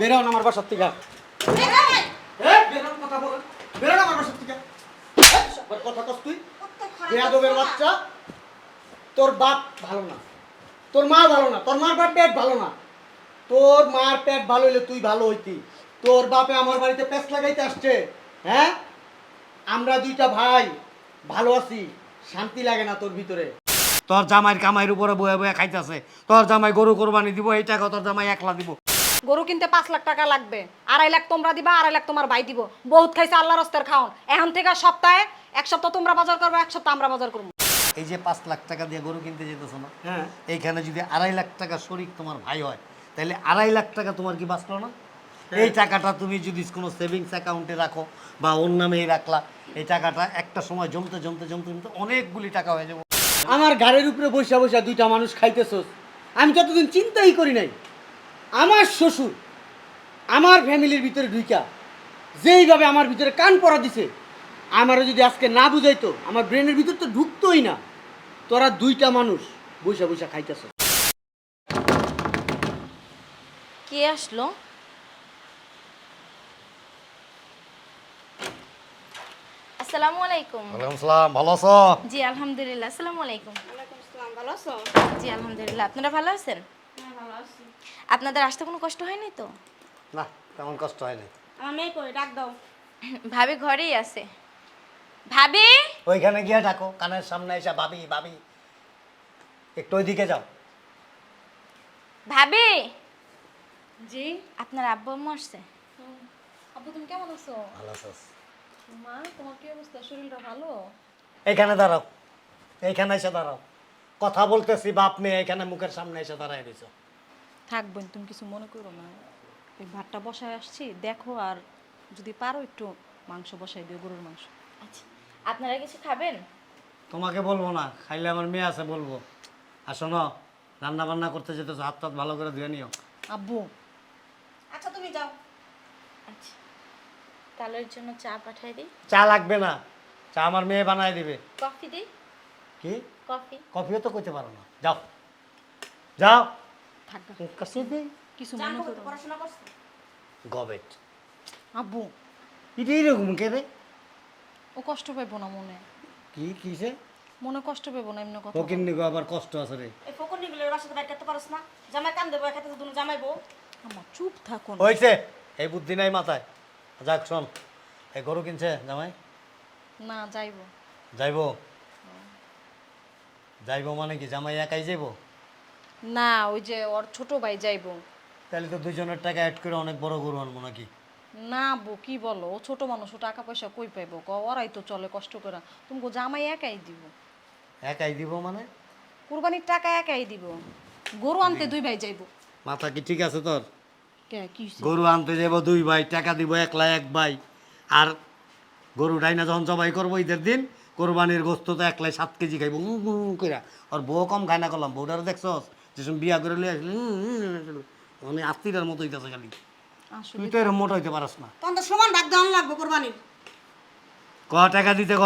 বেরোন আমার বাসার থেকে। এ, কথা বল। বেরোন আমার বাসার থেকে। কথা কস তুই। বেয়াদবের বাচ্চা। তোর বাপ ভালো না। তোর মা ভালো না। তোর মার বাপ পেট ভালো না। তোর মার পেট ভালো হইলে তুই ভালো হইতি। তোর বাপে আমার বাড়িতে পেস লাগাইতে আসছে। হ্যাঁ? আমরা দুইটা ভাই ভালো আছি। শান্তি লাগে না তোর ভিতরে। তোর জামাইয়ের কামাইয়ের উপরে বয়ে বয়ে খাইতেছে তোর জামাই গরু কোরবানি দিব এই টাকা তোর জামাই একলা দিব। গরু কিনতে পাঁচ লাখ টাকা লাগবে। আড়াই লাখ তোমরা দিবা আড়াই লাখ তোমার ভাই দিব। বহুত খাইছে আল্লাহ রস্তের খাওন। এখন থেকে সপ্তাহে এক সপ্তাহ তোমরা বাজার করবে এক সপ্তাহ আমরা বাজার করব। এই যে পাঁচ লাখ টাকা দিয়ে গরু কিনতে যেতেছো না হ্যাঁ। এইখানে যদি আড়াই লাখ টাকা শরিক তোমার ভাই হয় তাহলে আড়াই লাখ টাকা তোমার কি বাঁচলো না? এই টাকাটা তুমি যদি কোনো সেভিংস অ্যাকাউন্টে রাখো বা ওর নামেই রাখলা এই টাকাটা একটা সময় জমতে জমতে জমতে জমতে অনেকগুলি টাকা হয়ে যাবে। আমার গাড়ির উপরে বসে বসে দুইটা মানুষ খাইতেছস। আমি যতদিন চিন্তাই করি নাই আমার শ্বশুর আমার ফ্যামিলির ভিতরে ঢুইকা যেইভাবে আমার ভিতরে কান পড়া দিছে আমারও যদি আজকে না বুঝাইতো আমার ব্রেনের ভিতর তো ঢুকতোই না। তোরা দুইটা মানুষ বসে বসে খাইতেছ। কে আসলো? আসসালামু আলাইকুম। ওয়ালাইকুম সালাম ভালো আছো? জি আলহামদুলিল্লাহ আসসালামু আলাইকুম। ভালো আছো? জি আলহামদুলিল্লাহ আপনারা ভালো আছেন? আপনাদের আসতে কোনো কষ্ট হয়নি তো? না তেমন কষ্ট হয়নি। আমার মেয়ে কই? ডাক দাও। ভাবি ঘরেই আছে। ভাবি! ওইখানে গিয়ে ডাকো কানের সামনে এসে ভাবি ভাবি। একটু ওইদিকে যাও। ভাবি! জি? আপনার আব্বু আম্মু আসছে। আব্বু তুমি কেমন আছো? ভালো আছো মা তোমার কি অবস্থা? শরীরটা ভালো? এইখানে দাঁড়াও। এইখানে এসে দাঁড়াও। কথা বলতেছি বাপ মেয়ে এখানে মুখের সামনে এসে দাঁড়াই দিছো থাকবেন তুমি কিছু মনে করো না। এই ভাতটা বসায় আসছি দেখো আর যদি পারো একটু মাংস বসাই দিও গরুর মাংস। আচ্ছা আপনারা কিছু খাবেন? তোমাকে বলব না খাইলে আমার মেয়ে আছে বলব। আর শোনো রান্না বান্না করতে যেতে হাত টাত ভালো করে ধুয়ে নিও। আব্বু। আচ্ছা তুমি যাও। আচ্ছা কালের জন্য চা পাঠাই দিই। চা লাগবে না চা আমার মেয়ে বানায় দিবে। কফি দিই? কি? কফি। কফিও তো করতে পারো না। যাও। যাও। থাক। কাছে দে। কিছু মনে করো পড়াশোনা করছ? গবেট। আব্বু। এটা এরকম কে রে? ও কষ্ট পাইবো না মনে। কি কিসে মনে কষ্ট পাইবো না এমনি কথা ফকির নিগো আবার কষ্ট আছে রে। এই ফকর নিগুলোর বাসাতে বাইর করতে পারছ না। জামাই কান দেবো একাতে দুনো জামাইবো আমার চুপ থাকুন হয়েছে এই বুদ্ধি নাই মাথায়। যাক শোন এই গরু কিনছে জামাই? না যাইবো। যাইবো? যাইবো মানে কি জামাই একাই যাইবো? না ওই যে ওর ছোট ভাই যাইবো। তাহলে তো দুজনের টাকা অ্যাড করে অনেক বড় গরু আনব নাকি? না বউ কি বলো? ও ছোট মানুষ ও টাকা পয়সা কই পাইবো? ক ওরাই তো চলে কষ্ট করে। তুমি জামাই একাই দিব। একাই দিব মানে? কুরবানির টাকা একাই দিব। গরু আনতে দুই ভাই যাইবো। মাথা কি ঠিক আছে তোর? কে কি হইছে? গরু আনতে যাব দুই ভাই টাকা দিব একলা এক ভাই। আর গরু ডাইনা যখন জবাই করব ঈদের দিন কোরবানির গোস্ত তো একলাই সাত কেজি খাইব করে আর বউ কম খায় না করলাম। বউটারও দেখছস? যেসব বিয়া করে লিয়ে আসলে মানে আত্মীয়টার মতো হইতেছে খালি। আসলে তুই তো এরকম মোটা হইতে পারস না। তখন তো সমান ভাগ দেওয়ান লাগবে কোরবানির ক টাকা দিতে ক?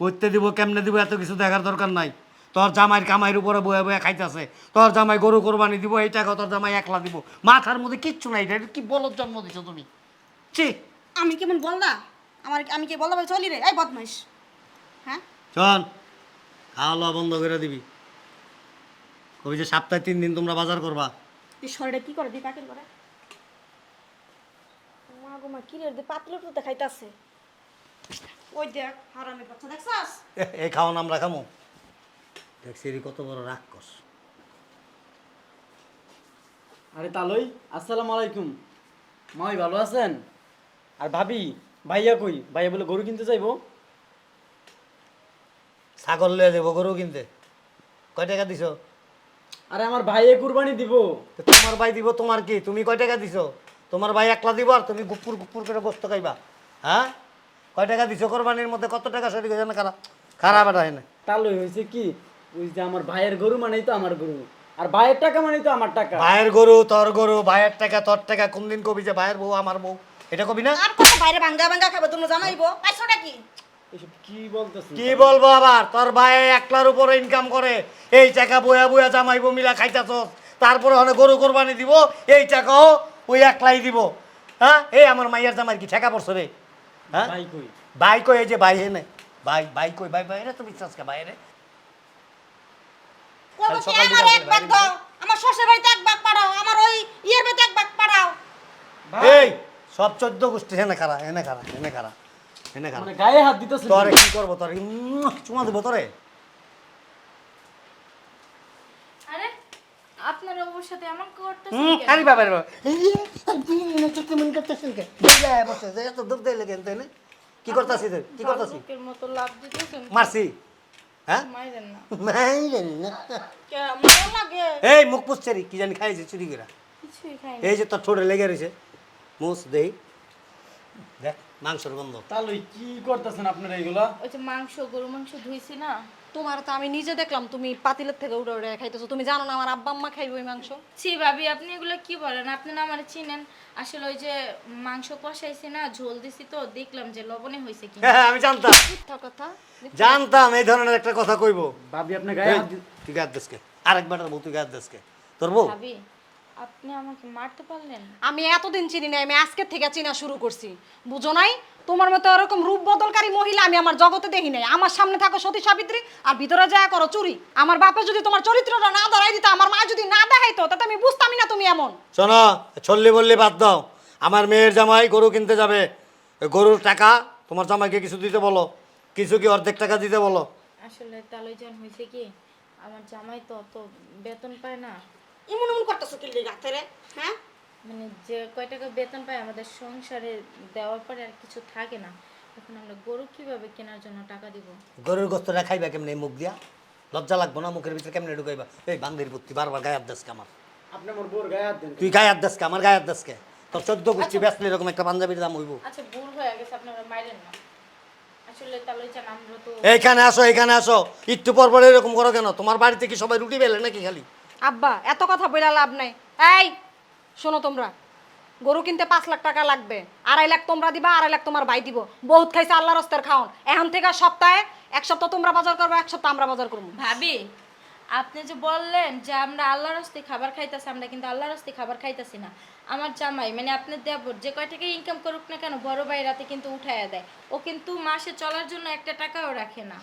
করতে দিব কেমনে দিব এত কিছু দেখার দরকার নাই। তোর জামাইয়ের কামাইয়ের উপরে বয়ে বয়ে খাইতেছে। তোর জামাই গরু কোরবানি দিব এই টাকা তোর জামাই একলা দিব। মাথার মধ্যে কিচ্ছু নাই এটা কি বলত জন্ম দিছো তুমি? ছি। আমি কেমন বলদা? আমার আমি কি বলদা বলে চলি রে? এই বদমাইশ। হ্যাঁ? শোন খাওয়া লওয়া বন্ধ করে দিবি। কবি যে সপ্তাহে তিন দিন তোমরা বাজার করবা। তুই শরীরে কি করে? দি পাকের করে মা গো মা কি রে? দি পাতলে তো দেখাইতাছে ওই দেখ হারামের বাচ্চা দেখছাস? এই খাওয়ান আমরা খামো। দেখছি এরই কত বড় রাক্ষস। আরে তালই আসসালামু আলাইকুম। মাই ভালো আছেন? আর ভাবি ভাইয়া কই? ভাইয়া বলে গরু কিনতে যাইবো। ছাগল লিয়ে দেবো গরু কিনতে। কয় টাকা দিছো? আরে আমার ভাইয়ে কুরবানি দিব। তো তোমার ভাই দিব তোমার কি? তুমি কয় টাকা দিছো? তোমার ভাই একলা দিব আর তুমি গুপুর গুপুর করে গোস্ত খাইবা। হ্যাঁ? কয় টাকা দিছো? কোরবানির মধ্যে কত টাকা? সরি গেছে না খারাপ? খারাপ এটা এনে। তালই হয়েছে কি? ওই যে আমার ভাইয়ের গরু মানেই তো আমার গরু। আর ভাইয়ের টাকা মানেই তো আমার টাকা। ভাইয়ের গরু তোর গরু ভাইয়ের টাকা তোর টাকা কোন দিন কবি যে ভাইয়ের বউ আমার বউ। এটা কবি না? আর কত বাইরে ভাঙ্গা ভাঙ্গা খাবে? দুনো জামাইবো পাঁচশোটা কি এসব কি বলতেছিস কি বলব আবার? তোর ভাই একলার উপরে ইনকাম করে এই টাকা বয়া বয়া জামাইবো মিলা খাইতাছস তারপরে অনেক গরু কোরবানি দিব এই টাকাও ওই একলাই দিব। হ্যাঁ? এই আমার মাইয়ার জামাই কি ঠেকা পড়ছো রে? হ্যাঁ? ভাই কই? ভাই কই এই যে ভাই হেনে ভাই ভাই কই ভাই ভাই রে তুমি বিশ্বাস কে ভাই রে আমার এক ভাগ বাইরে দাও আমার শ্বশুর বাড়িতে এক ভাগ পাঠাও আমার ওই ইয়ের বাড়িতে এক ভাগ পাঠাও। এই সব চোদ্দ গোষ্ঠী হেনে খারা হেনে খারা হেনে খারা। খারা মানে গায়ে হাত দিতেছে তোরে কি করব? তোরে চুমা দেবো তোরে? আরে আপনারা ওর সাথে এমন করতেছেন কেন? আরে বাবা। এই এনে মন করতেছেন কে? বসে, যে এত দুধ দিলে কেন তাই না? কি করতাছি তুই কি করতাছি? ভালুকের মতো লাভ দিতেছেন মারছি। হ্যাঁ? মাইরেন না। মাইরেন না। কেমন লাগে এই মুখ পুষছেরি কি জানি খাইছে চুরি করে কিছুই খাই এই যে তোর ঠোঁটে লেগে রয়েছে মুস দেই। মাংসের গন্ধ। তাহলে কি করতেছেন আপনারা এইগুলা ওই যে মাংস গরু মাংস ধুইছি না। তোমার তো আমি নিজে দেখলাম তুমি পাতিলের থেকে উড়ে উড়ে খাইতেছো। তুমি জানো না আমার আব্বা আম্মা খাইবে ওই মাংস? ছি ভাবি আপনি এগুলো কি বলেন? আপনি না আমার চিনেন। আসলে ওই যে মাংস কষাইছি না ঝোল দিছি তো দেখলাম যে লবণে হয়েছে কি হ্যাঁ আমি জানতাম। মিথ্যা কথা জানতাম এই ধরনের একটা কথা কইবো। ভাবি আপনার গায়ে তুই গায়ের দেশকে আরেকবার বউ তুই গায়ের দেশকে তোর বউ? ভাবি আপনি আমাকে মারতে পারলেন? আমি এতদিন চিনি নাই আমি আজকের থেকে চিনা শুরু করছি। বুঝো নাই? তোমার মতো এরকম রূপ বদলকারী মহিলা আমি আমার জগতে দেখি নাই। আমার সামনে থাকো সতী সাবিত্রী আর ভিতরে যায় করো চুরি। আমার বাপে যদি তোমার চরিত্রটা না ধরাই দিত আমার মা যদি না দেখাইতো তাতে আমি বুঝতামই না তুমি এমন। শোনো ছল্লি বললি বাদ দাও। আমার মেয়ের জামাই গরু কিনতে যাবে। গরুর টাকা তোমার জামাইকে কিছু দিতে বলো। কিছু কি অর্ধেক টাকা দিতে বলো? আসলে তালইজান হয়েছে কি? আমার জামাই তো অত বেতন পায় না। ইমন ইমন করতেছো কি রাতে রে হ্যাঁ? মানে যে কয় টাকা বেতন পায় আমাদের সংসারে দেওয়ার পরে আর কিছু থাকে না। এখন আমরা গরু কীভাবে কেনার জন্য টাকা দিব? গরুর গোস্তটা খাইবা কেমনে মুখ দিয়া? লজ্জা লাগবো না মুখের ভিতরে কেমনে ঢুকাইবা? এই বান্দির পুত্তি বারবার গায়ে আদাসকে আমার? আপনি আমার বোর গায়ে হাত দেন তুই গায়ে আদাসকে আমার গায়ে আদাসকে তোর চোদ্দ গোষ্ঠী ব্যস্ত এরকম একটা পাঞ্জাবির দাম হইব। আচ্ছা ভুল হয়ে গেছে আপনারা মাইলেন না। এইখানে আসো এইখানে আসো। একটু পর পর এরকম করো কেন? তোমার বাড়িতে কি সবাই রুটি বেলে নাকি খালি? আব্বা, এত কথা বইলা লাভ নাই। এই, শোনো তোমরা, গরু কিনতে পাঁচ লাখ টাকা লাগবে, আড়াই লাখ তোমরা দিবা, আড়াই লাখ তোমার ভাই দিব। বহুত খাইছে আল্লাহ রস্তের খাওন। এখন থেকে সপ্তাহে এক সপ্তাহ তোমরা বাজার করবে, এক সপ্তাহ আমরা বাজার করব। ভাবি, আপনি যে বললেন যে আমরা আল্লাহর হস্তে খাবার খাইতেছি, আমরা কিন্তু আল্লাহর হস্তে খাবার খাইতেছি না। আমার জামাই মানে আপনার দেবর, যে কয় টাকা ইনকাম করুক না কেন, বড় ভাই রাতে কিন্তু উঠাইয়া দেয়। ও কিন্তু মাসে চলার জন্য একটা টাকাও রাখে না।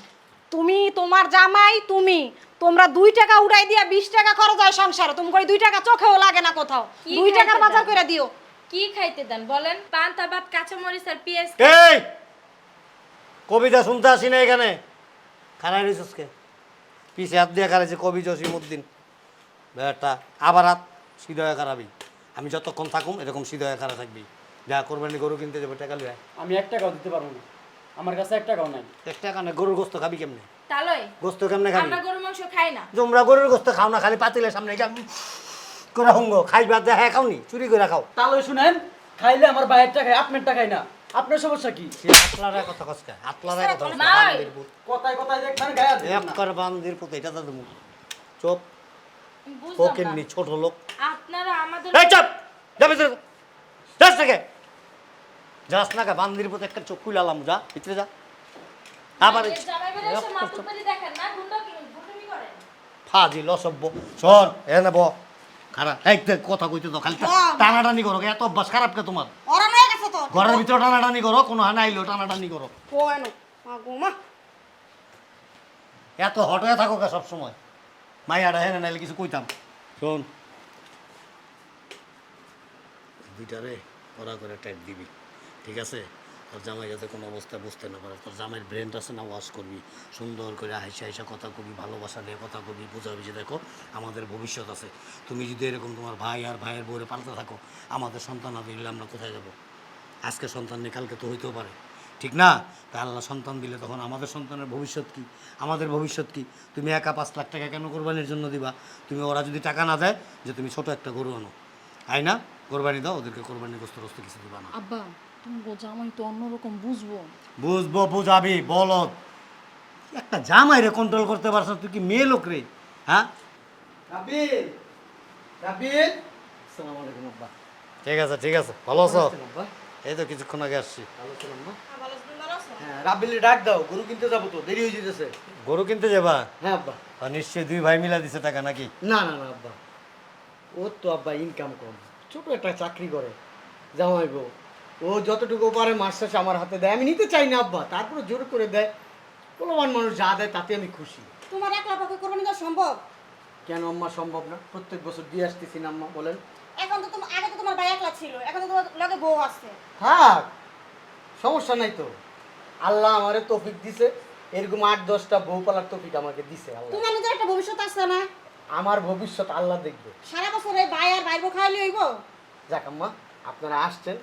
তুমি তোমার জামাই তুমি। তোমরা দুই টাকা উড়াই দিয়া বিশ টাকা খরচ হয় সংসারে। তুমি করে দুই টাকা চোখেও লাগে না কোথাও। কি দুই টাকার খাইতে বাজার? করে দিও। কি খাইতে দেন বলেন? পান্তা ভাত কাঁচামরিচ আর পেঁয়াজ এই! কবিতা শুনতে আসি না এখানে। খারাই রয়েছে পিছে হাত দিয়ে খারাইছে কবি জসিমুদ্দিন বেটা আবার হাত সিধয়া খারাবি আমি যতক্ষণ থাকুম এরকম সিধয়া খারা থাকবি। যা কোরবানি গরু কিনতে যাবে টাকা লিয়া আমি এক টাকাও দিতে পারব না। আমার কাছে এক টাকাও নাই। এক টাকা না গরুর গোস্ত খাবি কেমনে? তালয় গোস্ত কেমনে খাবি? আমরা গরু মাংস খাই না। তোমরা গরুর গোস্ত খাও না খালি পাতিলের সামনে গিয়া করে হুঙ্গো। খাইবা দেখা খাওনি চুরি করে খাও। তাহলে শুনেন খাইলে আমার বাইরের টাকায় আপনার টাকায় না। আপনার সমস্যা কি? সে আতলার কথা কসকা আতলার কথা কথায় কথায় দেখবেন গায়ে এক কর বান্দির পুত এটা তুমি চোপ। ফকির না। ছোট লোক। আপনারা আমাদের এই চাপ! যাবে তো যাস যাস না কে বান্দির পুত একটা চোখ খুলালাম যা ভিতরে যা। আবার ফাজিল অসভ্য। শোন এ নেব খারাপ। এই দেখ কথা কইতে তো খালি। টানাটানি করো এত অভ্যাস খারাপ কে তোমার? ঘরের ভিতরে টানাটানি করো কোনো হানা আইলো টানাটানি করো। ও এনো মা গো মা। এত হট হয়ে থাকো কে সবসময়। মাইয়াটা হেনে নাইলে কিছু কইতাম। শোন। দুইটারে ওরা করে টাইট দিবি। ঠিক আছে? তোর জামাই যাতে কোনো অবস্থায় বুঝতে না পারে। তোর জামাইয়ের ব্রেনটা আছে না ওয়াশ করবি, সুন্দর করে হাইসা হাইসা কথা কবি, ভালোবাসা দিয়ে কথা কবি, বুঝাবি যে দেখো, আমাদের ভবিষ্যৎ আছে। তুমি যদি এরকম তোমার ভাই আর ভাইয়ের বউরে পাল্টে থাকো, আমাদের সন্তান না দিলে আমরা কোথায় যাব? আজকে সন্তান নেই, কালকে তো হইতেও পারে। ঠিক না? তা আল্লাহ সন্তান দিলে তখন আমাদের সন্তানের ভবিষ্যৎ কি? আমাদের ভবিষ্যৎ কি? তুমি একা পাঁচ লাখ টাকা কেন কোরবানির জন্য দিবা? তুমি ওরা যদি টাকা না দেয়, যে তুমি ছোট একটা গরু আনো। আই না? কোরবানি দাও, ওদেরকে কোরবানি গোস্ত রস্ত কিছু দিবা না। আব্বা তুমি গো জামাই তো অন্যরকম বুঝব। বুঝব বুঝাবি বলত একটা জামাই রে কন্ট্রোল করতে পারছ তুই কি মেয়ে লোক রে? হ্যাঁ? রাবিল রাবিল আসসালামু আলাইকুম আব্বা। ঠিক আছে ঠিক আছে ভালো আছো? এই তো কিছুক্ষণ আগে আসছি। ভালো আছেন আম্মা? ভালো তুমি ভালো আছো? হ্যাঁ রাবিলে ডাক দাও গরু কিনতে যাব তো দেরি হয়ে যেতেছে। গরু কিনতে যাবা? হ্যাঁ আব্বা। আর নিশ্চয়ই দুই ভাই মিলা দিছে টাকা নাকি? না না না আব্বা। ওর তো আব্বা ইনকাম কম। ছোট একটা চাকরি করে জামাই বউ ও যতটুকু পারে মাস শেষে আমার হাতে দেয়। আমি নিতে চাই না আব্বা। তারপরে জোর করে দেয়। বলবান মানুষ যা দেয় তাতে আমি খুশি। তোমার একলা পক্ষে কোরবানি দেওয়া সম্ভব? কেন আম্মা সম্ভব না? প্রত্যেক বছর দিয়ে আসতেছি না আম্মা বলেন। এখন তো তোমার আগে তো তোমার ভাই একলা ছিল। এখন তো তোমার লগে বউ আছে। থাক সমস্যা নাই তো। আল্লাহ আমারে তৌফিক দিছে। এরকম আট দশটা বউ পালার তৌফিক আমাকে দিছে আল্লাহ। তোমার নিজের একটা ভবিষ্যৎ আছে না? আমার ভবিষ্যৎ আল্লাহ দেখবে। সারা বছর এই ভাই আর ভাই বউ খাওয়ালি হইব? যাক আম্মা আপনারা আসছেন।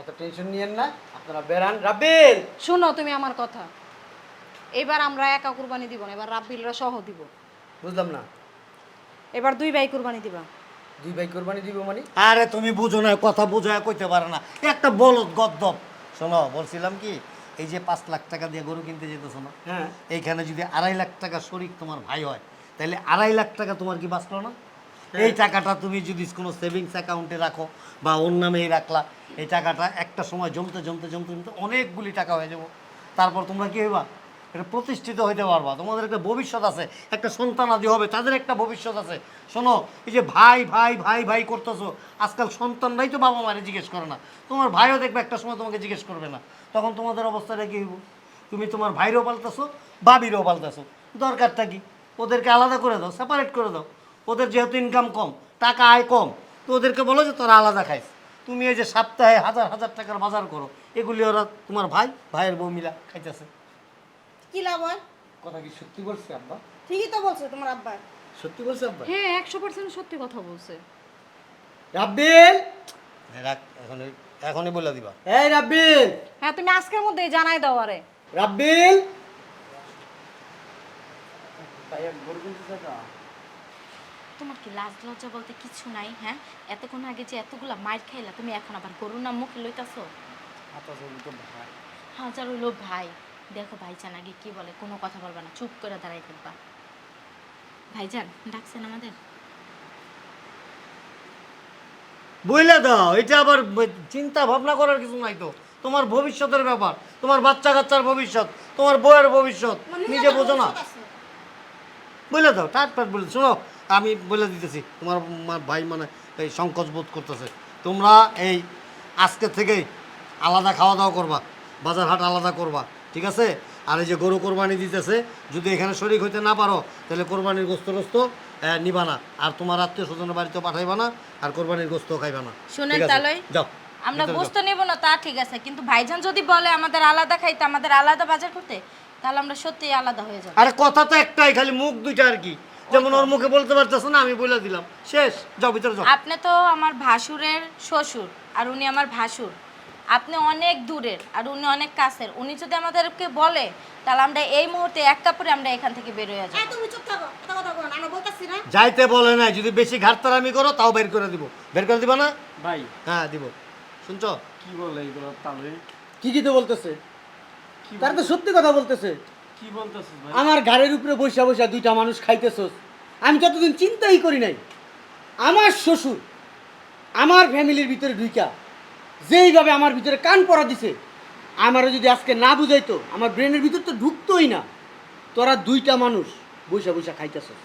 এত টেনশন নিয়েন না আপনারা বেড়ান রাবেল শুনো তুমি আমার কথা। এবার আমরা একা কুরবানি দিব না এবার রাব্বিলরা সহ দিব। বুঝলাম না। এবার দুই ভাই কুরবানি দিবা। দুই ভাই কুরবানি দিব মানে? আরে তুমি বুঝো না কথা বুঝায় কইতে পারে না। একটা বলদ গদ্দপ। শোনো বলছিলাম কি এই যে পাঁচ লাখ টাকা দিয়ে গরু কিনতে যেতেছো না? হ্যাঁ। এইখানে যদি আড়াই লাখ টাকা শরিক তোমার ভাই হয় তাহলে আড়াই লাখ টাকা তোমার কি বাঁচলো না? এই টাকাটা তুমি যদি কোনো সেভিংস অ্যাকাউন্টে রাখো বা ওর নামেই রাখলা, এই টাকাটা একটা সময় জমতে জমতে জমতে জমতে অনেকগুলি টাকা হয়ে যাব। তারপর তোমরা কি হইবা? এটা প্রতিষ্ঠিত হইতে পারবা। তোমাদের একটা ভবিষ্যৎ আছে, একটা সন্তান আদি হবে, তাদের একটা ভবিষ্যৎ আছে। শোনো, এই যে ভাই ভাই ভাই ভাই করতেছো, আজকাল সন্তানরাই তো বাবা মারে জিজ্ঞেস করে না। তোমার ভাইও দেখবে একটা সময় তোমাকে জিজ্ঞেস করবে না। তখন তোমাদের অবস্থাটা কি হইব? তুমি তোমার ভাইরও পাল্টাছো বাবিরও পাল্টাছো দরকারটা কি? ওদেরকে আলাদা করে দাও সেপারেট করে দাও। ওদের যেহেতু ইনকাম কম টাকা আয় কম তো ওদেরকে বলো যে তোরা আলাদা খাইস। তুমি এই যে সপ্তাহে হাজার হাজার টাকার বাজার করো এগুলি ওরা তোমার ভাই ভাইয়ের বউ মিলা খাইতেছে। কি লাভ হয়? কথা কি সত্যি বলছে আব্বা? ঠিকই তো বলছে তোমার আব্বা। সত্যি বলছে আব্বা? হ্যাঁ একশো পার্সেন্ট সত্যি কথা বলছে। রাব্বিল! রাখ এখন এখনই বলে দিবা। এই রাব্বিল! হ্যাঁ তুমি আজকের মধ্যেই জানাই দাও আরে। রাব্বিল! তোমার কি লাজ লজ্জা বলতে কিছু নাই হ্যাঁ? এতক্ষণ আগে যে এতগুলা মাইর খাইলা তুমি এখন আবার গরুর নাম মুখে লইতাছো? হাজার হইল ভাই। দেখো ভাইজান আগে কি বলে কোনো কথা বলবা না চুপ করে দাঁড়াই থাকবা। ভাইজান ডাকছেন আমাদের? বইলে দাও এটা আবার চিন্তা ভাবনা করার কিছু নাই তো। তোমার ভবিষ্যতের ব্যাপার তোমার বাচ্চা কাচ্চার ভবিষ্যৎ তোমার বউয়ের ভবিষ্যৎ নিজে বোঝো না। বলে দাও টাট টাট বলে শোনো আমি বলে দিতেছি তোমার ভাই মানে এই সংকোচ বোধ করতেছে। তোমরা এই আজকে থেকেই আলাদা খাওয়া দাওয়া করবা বাজার হাট আলাদা করবা ঠিক আছে? আর এই যে গরু কোরবানি দিতেছে যদি এখানে শরিক হইতে না পারো তাহলে কোরবানির গোস্ত গোস্ত নিবা না। আর তোমার আত্মীয় স্বজনের বাড়িতে পাঠাইবা না আর কোরবানির গোস্ত খাইবা না। শুনেন? তালয় যাও আমরা। গোস্ত নেব না তা ঠিক আছে। কিন্তু ভাইজান যদি বলে আমাদের আলাদা খাইতে আমাদের আলাদা বাজার করতে তাহলে আমরা সত্যি আলাদা হয়ে যাব। আরে কথা তো একটাই খালি মুখ দুইটা আর কি। যেমন ওর মুখে বলতে পারতেছ না আমি বলে দিলাম। শেষ যাও ভিতরে যাও। আপনি তো আমার ভাসুরের শ্বশুর আর উনি আমার ভাসুর। আপনি অনেক দূরের আর উনি অনেক কাছের। উনি যদি আমাদেরকে বলে তাহলে আমরা এই মুহূর্তে এক কাপড়ে আমরা এখান থেকে বের হয়ে যাব। তুমি চুপ থাকো কথা কথা বলো না আমরা বলতেছি না। যাইতে বলে নাই যদি বেশি ঘাটতারামি করো তাও বের করে দিব। বের করে দিবা না? ভাই। হ্যাঁ দিব। শুনছো? কি বলে এগুলো তাহলে? কি কি তো বলতেছে? তার তো সত্যি কথা বলতেছে। কি আমার ঘাড়ের উপরে বসে বসে দুইটা মানুষ খাইতেছস। আমি যতদিন চিন্তাই করি নাই, আমার শ্বশুর আমার ফ্যামিলির ভিতরে ঢুইকা, যেইভাবে আমার ভিতরে কান পড়া দিছে, আমারও যদি আজকে না বুঝাইতো, আমার ব্রেনের ভিতর তো ঢুকতোই না। তোরা দুইটা মানুষ বসে বসে খাইতেছস।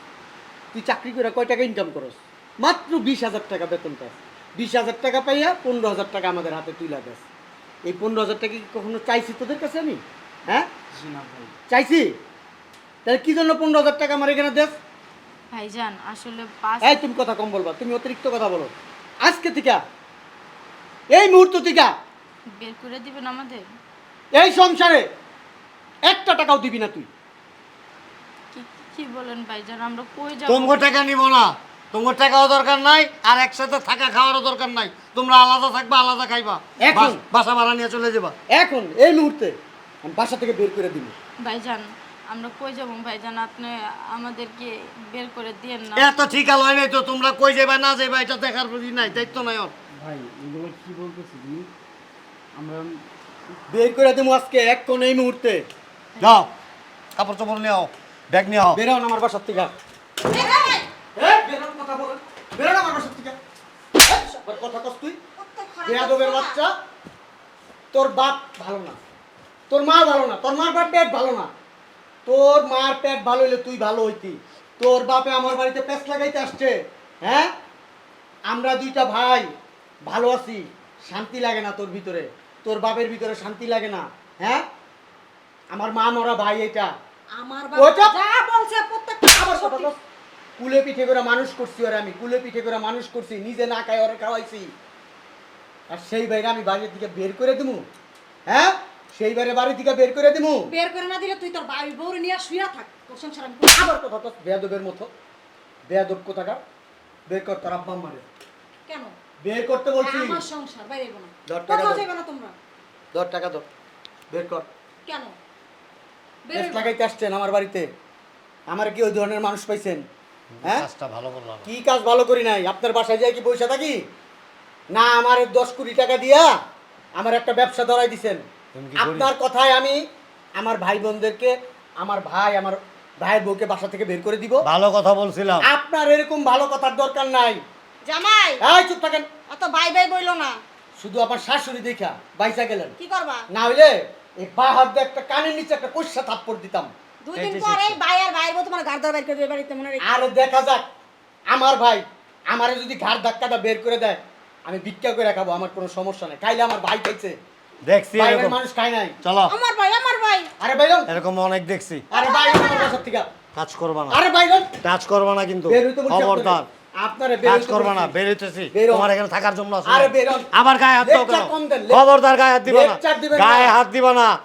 তুই চাকরি করে কয় টাকা ইনকাম করস? মাত্র বিশ হাজার টাকা বেতন পাস। বিশ হাজার টাকা পাইয়া পনেরো হাজার টাকা আমাদের হাতে তুই লাগাস এই পনেরো হাজার টাকা কি কখনো চাইছি তোদের কাছে আমি? হ্যাঁ? চাইছি? তাহলে কি জন্য পনেরো হাজার টাকা আমার এখানে দেশ ভাইজান আসলে এই তুমি কথা কম বলবা তুমি অতিরিক্ত কথা বলো। আজকে থেকে এই মুহূর্ত থেকে। বের করে দিবেন আমাদের? এই সংসারে একটা টাকাও দিবি না তুই। কি কি বলেন ভাইজান আমরা কই যাব? তোমার টাকা নিব না। তোমার টাকাও দরকার নাই আর একসাথে থাকা খাওয়ারও দরকার নাই। তোমরা আলাদা থাকবা আলাদা খাইবা। এখন? বাসা ভাড়া নিয়ে চলে যাবা। এখন এই মুহূর্তে। আমি বাসা থেকে বের করে দিবি। ভাইজান আমরা কই যাব ভাইজান? আপনি আমাদেরকে বের করে দিয়েন না। এত ঠিক হয় নাই তো তোমরা কই যাবা না যাইবা এটা দেখার প্রতি নাই দায়িত্ব নাই ওর। ভাই এগুলো কি বলতেছিস তুমি? আমরা বের করে দেবো আজকে এক কোন এই মুহূর্তে। যাও কাপড় চোপড় নিয়ে আও ব্যাগ নিয়ে আও। বেরোন আমার বাসার থেকে। বেরোন! কথা বলেন বেরোন আমার বাসার থেকে। কথা কস তুই। বেয়াদবের বাচ্চা তোর বাপ ভালো না। তোর মা ভালো না তোর মার বাপ পেট ভালো না। তোর মার পেট ভালো হইলে তুই ভালো হইতি। তোর বাপে আমার বাড়িতে পেস লাগাইতে আসছে হ্যাঁ? আমরা দুইটা ভাই ভালো আছি শান্তি লাগে না তোর ভিতরে। তোর বাপের ভিতরে শান্তি লাগে না হ্যাঁ? আমার মা মরা ভাই এটা। আমার ওটা- যা বলছে প্রত্যেকটা কথা। কস। কুলে পিঠে করে মানুষ করছি ওরে আমি কুলে পিঠে করে মানুষ করছি নিজে না খাই ওরে খাওয়াইছি। আর সেই বাইরে আমি বাড়ির দিকে বের করে দিমু হ্যাঁ? সেই বাইরে বাড়ির দিকে বের করে দিমু। বের করে না দিলে তুই তোর বাড়ি বউরে নিয়ে শুয়া থাক। তোর সংসার আমি করব। আবার কথা কস বেয়াদবের মতো। বেয়াদব কোথাকার? বের কর তোর আব্বা মারে কেন? বের করতে বলছি। আমার সংসার বাইরে যাব না। দশ টাকা দাও। যাবে না তোমরা? দশ টাকা দাও বের কর। কেন? হইবো। লাগাইতে আসছেন আমার বাড়িতে। আমার কি ওই ধরনের মানুষ পাইছেন? হ্যাঁ? কাজটা ভালো করলাম কি কাজ ভালো করি নাই? আপনার বাসায় যাই কি পয়সা থাকি? না আমার দশ কোটি টাকা দিয়া আমার একটা ব্যবসা ধরাই দিছেন? আপনার কথায় আমি আমার ভাই বোনদেরকে আমার ভাই আমার ভাইয়ের বউকে বাসা থেকে বের করে দিব। ভালো কথা বলছিলাম। আপনার এরকম ভালো কথার দরকার নাই। জামাই! এই চুপ থাকেন। অত বাই বাই বইলো না। শুধু আমার শাশুড়ি দেখা বাইসা গেলেন। কি করবা? না হইলে এই বা হাত দিয়ে একটা কানের নিচে একটা পয়সা থাপ্পড় দিতাম। দুই দিন পরে ভাই আর ভাই বউ তোমার গাড় বাইর করে দেবে বাড়িতে মনে রেখে। আর দেখা যাক আমার ভাই আমারে যদি ঘাড় ধাক্কাটা বের করে দেয় আমি ভিক্ষা করে খাব আমার কোনো সমস্যা নেই। খাইলে আমার ভাই খাইছে। দেখছি এরকম। মানুষ খায় নাই। চলো। আমার ভাই আমার ভাই। আরে বাইরন এরকম অনেক দেখছি। আরে আমার থেকে। কাজ করবা না। আরে বাইরন কাজ করবা না কিন্তু। খবরদার আপনারে। আপনারে বের কাজ করবা না। বলছি। বের হইতেছি। বের হও। তোমার এখানে থাকার জন্য আসলে। আরে বের হও। আবার গায়ে হাত দাও লেকচার কেন? কম দেন, লেক- খবরদার গায়ে হাত দিবা না। লেকচার দিবেন না। গায়ে হাত দিবা না।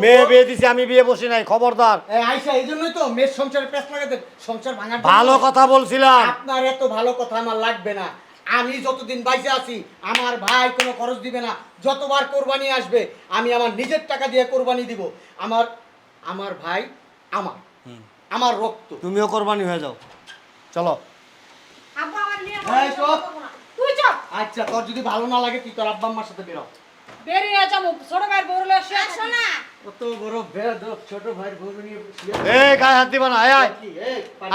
মেয়ে বিয়ে দিছি আমি বিয়ে বসি নাই। খবরদার। আইসা এই জন্যই তো মেয়ের সংসারে পেঁচ লাগাতে সংসার ভাঙার ভালো কথা বলছিলাম। আপনার এত ভালো কথা আমার লাগবে না। আমি যতদিন বাইসে আছি আমার ভাই কোনো খরচ দিবে না। যতবার কোরবানি আসবে আমি আমার নিজের টাকা দিয়ে কোরবানি দিব। আমার আমার ভাই আমার। আমার রক্ত। তুমিও কোরবানি হয়ে যাও। চলো। আব্বা আমার নিয়ে এই চুপ। তুই আচ্ছা তোর যদি ভালো না লাগে তুই তোর আব্বা আম্মার সাথে বেরো। বেরিয়ে যাব ছোট ভাইয়ের বউরে শুয়ে আসো না কত বড় বেয়াদব ছোট ভাইয়ের বউ নিয়ে শুয়ে এ গায়ে হাত দিবা না। আয়। আয়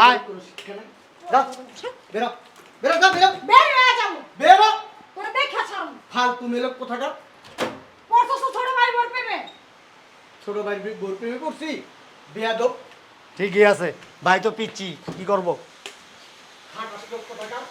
আয়। কোনো শিক্ষা নাই? যাও, বেরো। বেরো যাও বেরো। বেরিয়ে যাব বেরো। তোরা দেখা ছাড়ুন ফালতু মেলক কোথাকার? পড়ছস তো ছোট ভাই বোর প্রেমে ছোট ভাই বোর প্রেমে করছি বেয়াদব। ঠিকই আছে। ভাই তো পিচ্ছি কি করব? কোথাকার?